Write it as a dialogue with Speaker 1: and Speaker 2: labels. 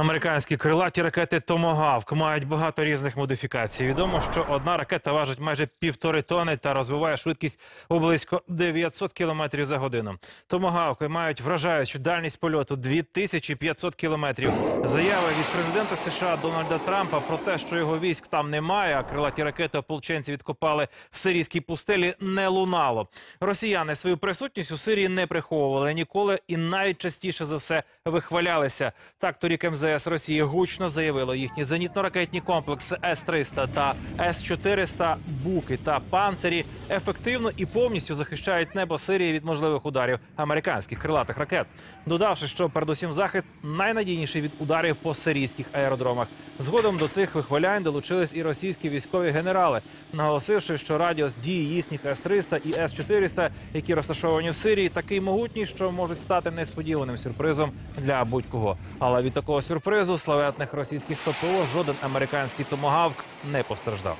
Speaker 1: Американські крилаті ракети Томагавк мають багато різних модифікацій. Відомо, що одна ракета важить майже півтори тони та розвиває швидкість у близько 900 кілометрів за годину. Томагавки мають вражаючу дальність польоту 2500 кілометрів. Заяви від президента США Дональда Трампа про те, що його військ там немає, а крилаті ракети ополченці відкопали в сирійській пустелі, не лунало. Росіяни свою присутність у Сирії не приховували ніколи і навіть частіше за все вихвалялися. Так торік МЗС Росії гучно заявило, їхні зенітно-ракетні комплекси С-300 та С-400 «Буки» та «Панцирі» ефективно і повністю захищають небо Сирії від можливих ударів американських крилатих ракет, додавши, що передусім захист найнадійніший від ударів по сирійських аеродромах. Згодом до цих вихвалянь долучились і російські військові генерали, наголосивши, що радіус дії їхніх С-300 і С-400, які розташовані в Сирії, такий могутній, що можуть стати несподіваним сюрпризом для будь-кого. Але від такого сюрпризу славетних російських ППО жоден американський томагавк не постраждав.